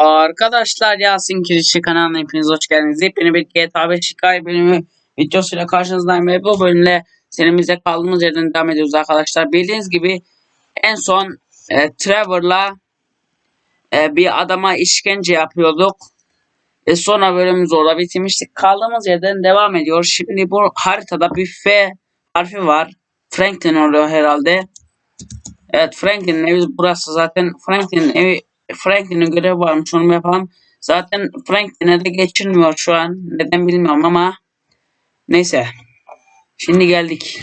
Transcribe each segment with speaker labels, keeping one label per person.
Speaker 1: Arkadaşlar Yasin Kirişi kanalına hepiniz hoş geldiniz. Yepyeni bir GTA 5 hikaye bölümü videosuyla karşınızdayım ve bu bölümle serimize kaldığımız yerden devam ediyoruz arkadaşlar. Bildiğiniz gibi en son e, Trevor'la e, bir adama işkence yapıyorduk. Ve sonra bölümümüzü orada bitirmiştik. Kaldığımız yerden devam ediyor. Şimdi bu haritada bir F harfi var. Franklin oluyor herhalde. Evet Franklin'in evi burası zaten Franklin'in evi Franklin'in görevi varmış onu yapalım. Zaten Franklin'e de geçilmiyor şu an. Neden bilmiyorum ama neyse. Şimdi geldik.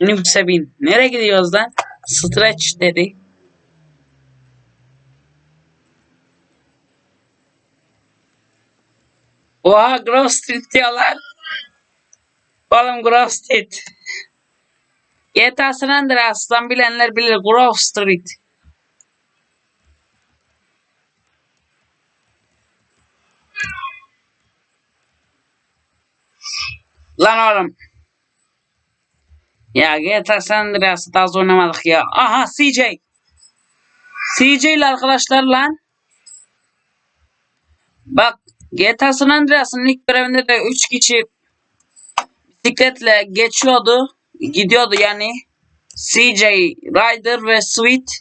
Speaker 1: Minibüse bin. Nereye gidiyoruz lan? Stretch dedi. Oha Grove Street diyorlar. Oğlum Grove Street. GTA San Andreas'tan bilenler bilir Grove Street. Lan oğlum. Ya GTA San Andreas'ı daha oynamadık ya. Aha CJ. CJ ile arkadaşlar lan. Bak GTA San Andreas'ın ilk görevinde de 3 kişi bisikletle geçiyordu. Gidiyordu yani. CJ, Ryder ve Sweet.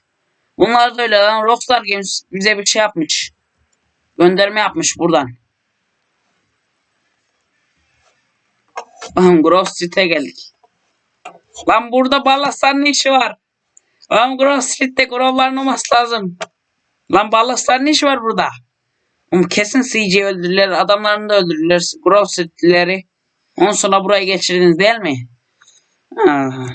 Speaker 1: Bunlar da öyle lan. Rockstar Games bize bir şey yapmış. Gönderme yapmış buradan. Grove Street'e geldik. Lan burada Ballastar'ın ne işi var? Lan Grove Street'te Grove'ların olması lazım. Lan Ballastar'ın ne işi var burada? Oğlum kesin CJ öldürdüler. Adamlarını da öldürdüler. Grove Street'lileri. Ondan sonra buraya geçirdiniz değil mi? Ah.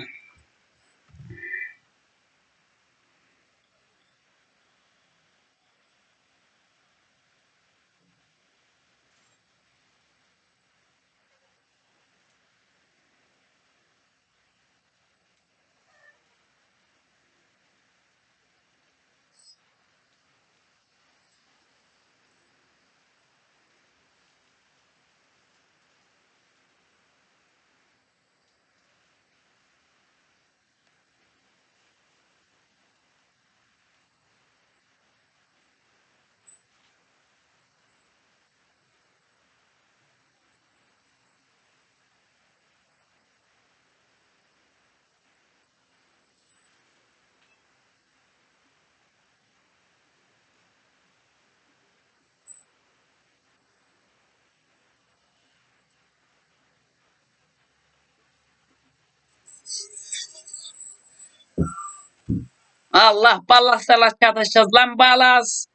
Speaker 1: Allah ballaslarla çatışacağız lan balas.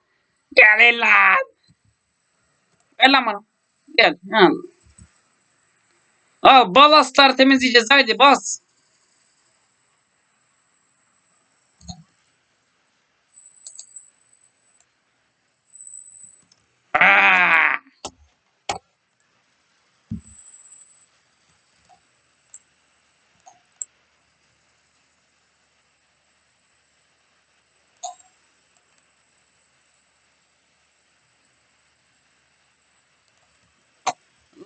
Speaker 1: Gelin lan. Gel bana. Gel. Al. Al balaslar temizleyeceğiz haydi bas. Aa!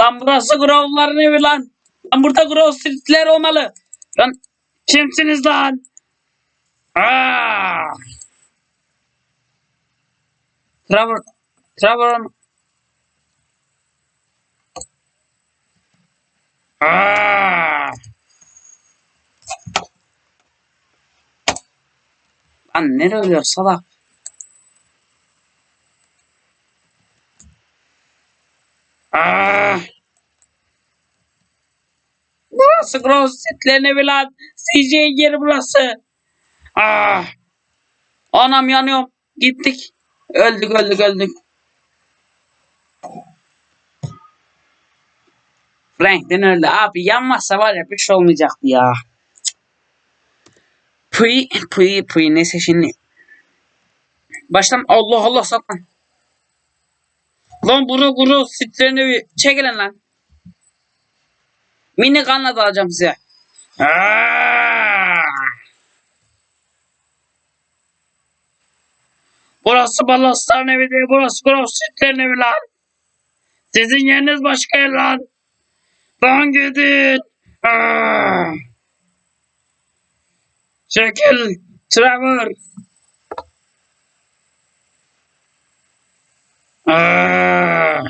Speaker 1: Lan burası Grove'ların evi lan. Lan burada Grossit'ler olmalı. Lan kimsiniz lan? Aa! Trevor, Trevor. Aa! Lan nereye ölüyor salak? Aa! Burası Grossit'lerin evi lan. CJ'nin yeri burası. Ah! Anam yanıyorum. Gittik. Öldük öldük öldük. Franklin öldü. Abi yanmazsa var ya bir şey olmayacaktı ya. Puy puy puy neyse şimdi. Başlam Allah Allah saklan. Lan buru buru sitlerini bir çekilin lan. Mini kanla da alacağım size. Aa! Burası Ballasların evi değil. Burası Crossfit'lerin evi lan. Sizin yeriniz başka yer lan. Lan gidin. Aa! Çekil. Trevor. Aa!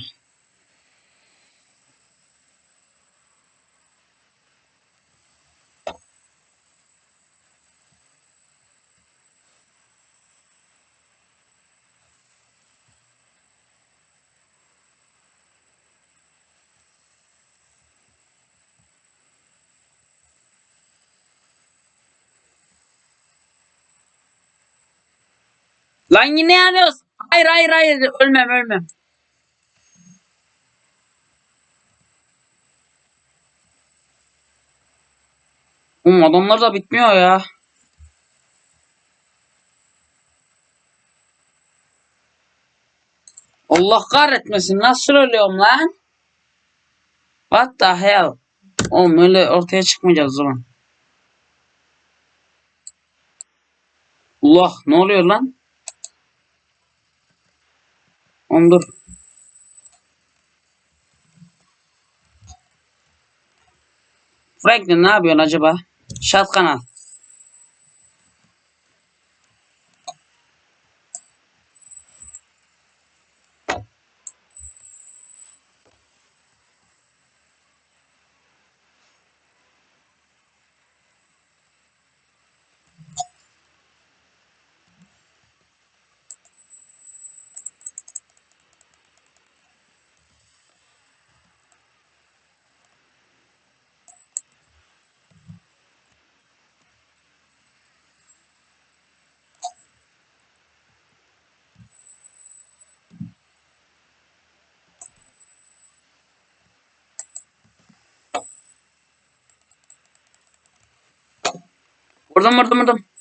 Speaker 1: Lan yine yanıyoruz. Hayır hayır hayır. Ölmem ölmem. Oğlum adamlar da bitmiyor ya. Allah kahretmesin. Nasıl ölüyorum lan? What the hell? Oğlum öyle ortaya çıkmayacağız zaman. Allah ne oluyor lan? Oğlum dur. Franklin ne yapıyorsun acaba? Şatkan al. O zaman orada orada.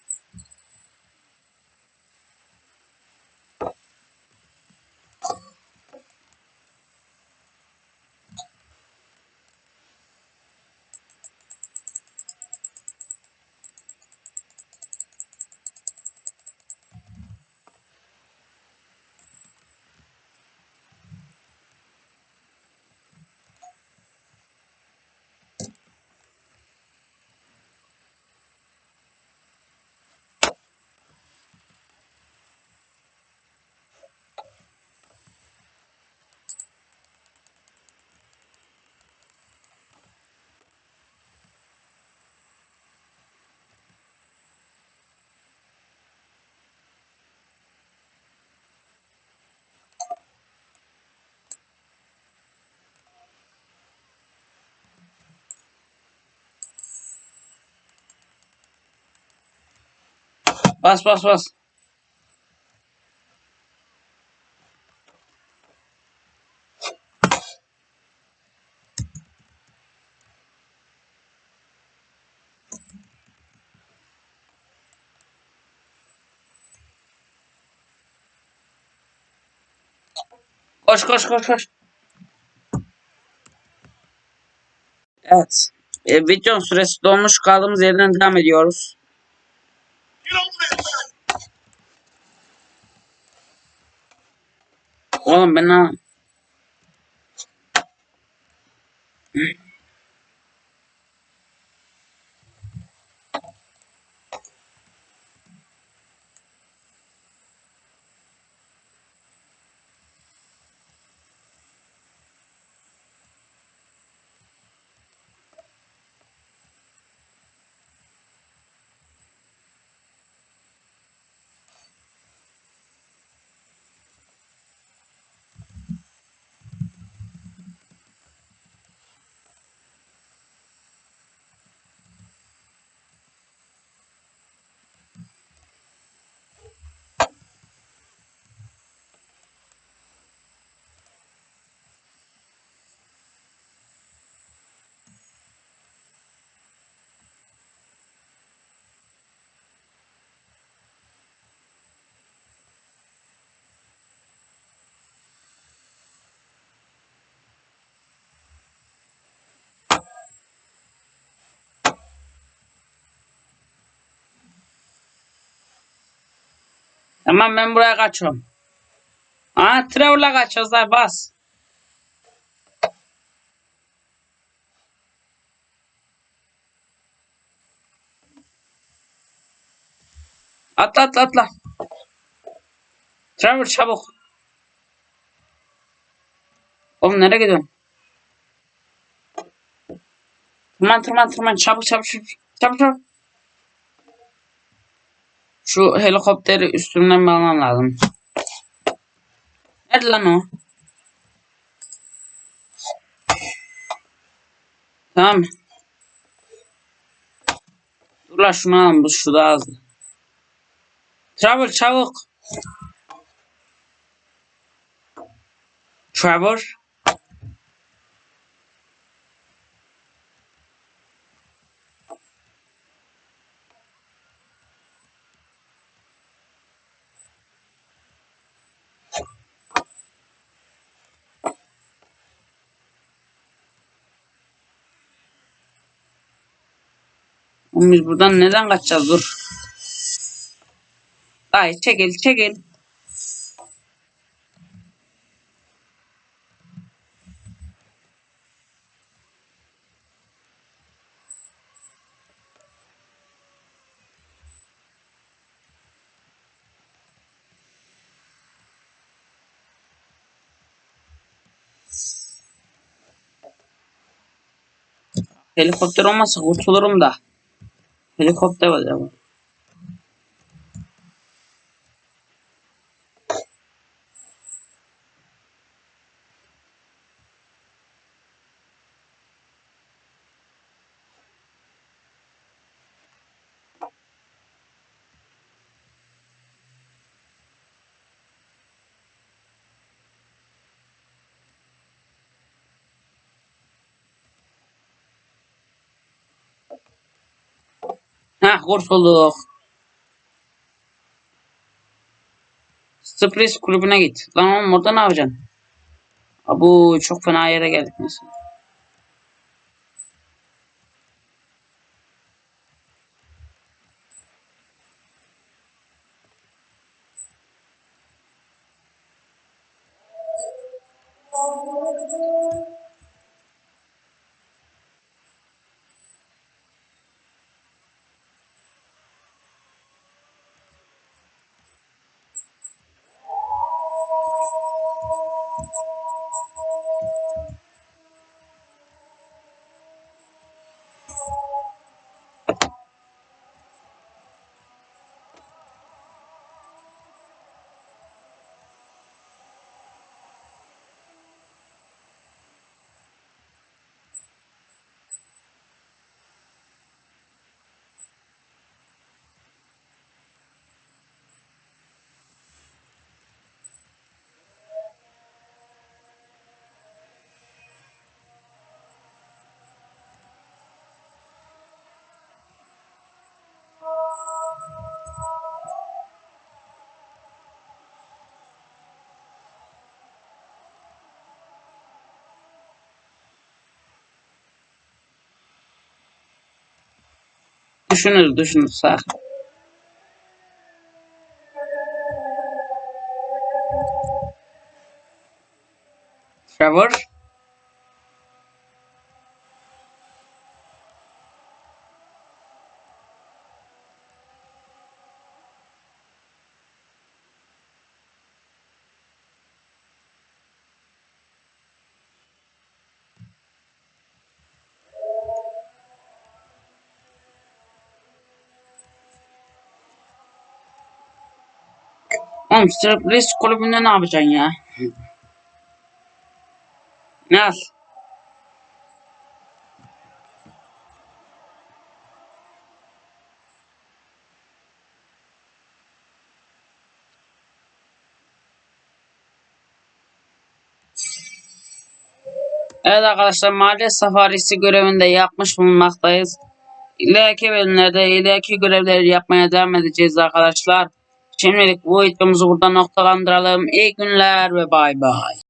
Speaker 1: Bas bas bas. Koş koş koş koş. Evet. E, videonun süresi dolmuş. Kaldığımız yerden devam ediyoruz. Oğlum ben ha... Tamam ben buraya kaçıyorum. Aa Trevor'la kaçacağız lan bas. Atla atla atla. Trevor çabuk. Oğlum nereye gidiyorsun? Tırman tırman tırman çabuk çabuk çabuk çabuk çabuk. Şu helikopteri üstümden bağlamam lazım. Nerede lan o? Tamam. Dur lan şunu alalım bu şu da azdı. Trevor çabuk. Trevor. Oğlum biz buradan neden kaçacağız dur. Ay çekil çekil. Helikopter olmasa kurtulurum da. Helikopter var ya. Heh. Sürpriz kulübüne git. Lan oğlum orada ne yapacaksın? Abu çok fena yere geldik mesela. Düşünür düşünür sağ. Trevor. Oğlum sürpriz kulübünde ne yapacaksın ya? Al? Evet arkadaşlar mahalle safarisi görevinde yapmış bulunmaktayız. İleriki bölümlerde ileriki görevleri yapmaya devam edeceğiz arkadaşlar. Şimdilik bu videomuzu burada noktalandıralım. İyi günler ve bay bay.